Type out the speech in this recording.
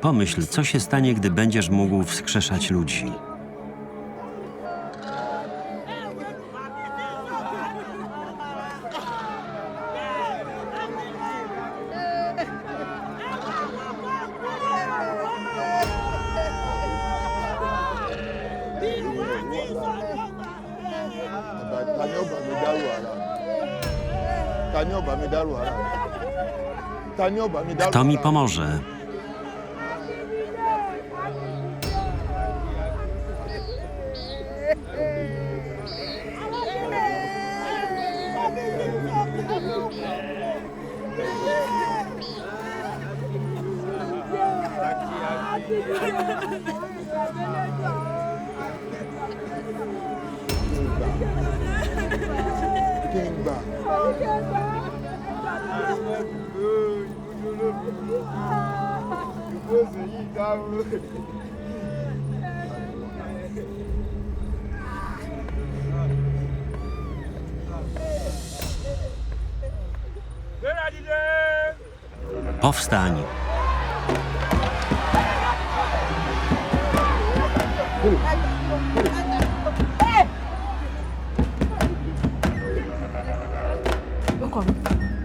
Pomyśl, co się stanie, gdy będziesz mógł wskrzeszać ludzi. ta ni ó pomoże? 分かんない。